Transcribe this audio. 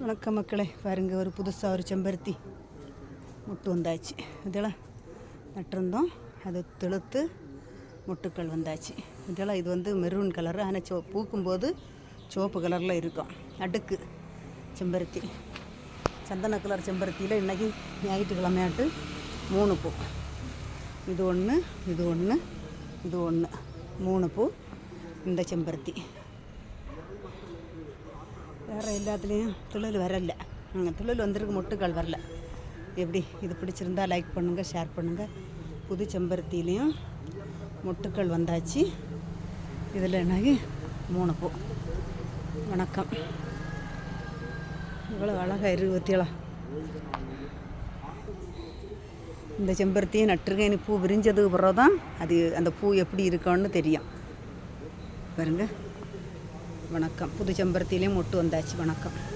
வணக்கம் மக்களே. பாருங்கள் ஒரு புதுசாக ஒரு செம்பருத்தி முட்டு வந்தாச்சு. இதெல்லாம் நட்டிருந்தோம். அது தெளுத்து முட்டுக்கள் வந்தாச்சு. இதெல்லாம் இது வந்து மெரூன் கலரு ஆனால் சோ பூக்கும்போது சிவப்பு கலரில் இருக்கும். அடுக்கு செம்பருத்தி. சந்தன கலர் செம்பருத்தியில் இன்றைக்கி ஞாயிற்றுக்கிழமையாட்டு மூணு பூ. இது ஒன்று இது ஒன்று இது ஒன்று மூணு பூ. இந்த செம்பருத்தி. வேறு எல்லாத்துலேயும் துளிர் வரல. ம், துளிர் வந்திருக்கு மொட்டுக்கள் வரல. எப்படி? இது பிடிச்சிருந்தா லைக் பண்ணுங்கள் ஷேர் பண்ணுங்கள் புது செம்பருத்திலையும் மொட்டுக்கள் வந்தாச்சு. இதில் என்னாகி மூணு பூ. வணக்கம். இவ்வளோ அழகாக இருபத்தியலாம் இந்த செம்பருத்தியை நட்டுருக்கேன். இனி பூ விரிஞ்சதுக்கு பிறகு தான் அது அந்த பூ எப்படி இருக்கோன்னு தெரியும். பாருங்கள் வணக்கம். புது மொட்டு வந்தாச்சு வணக்கம்.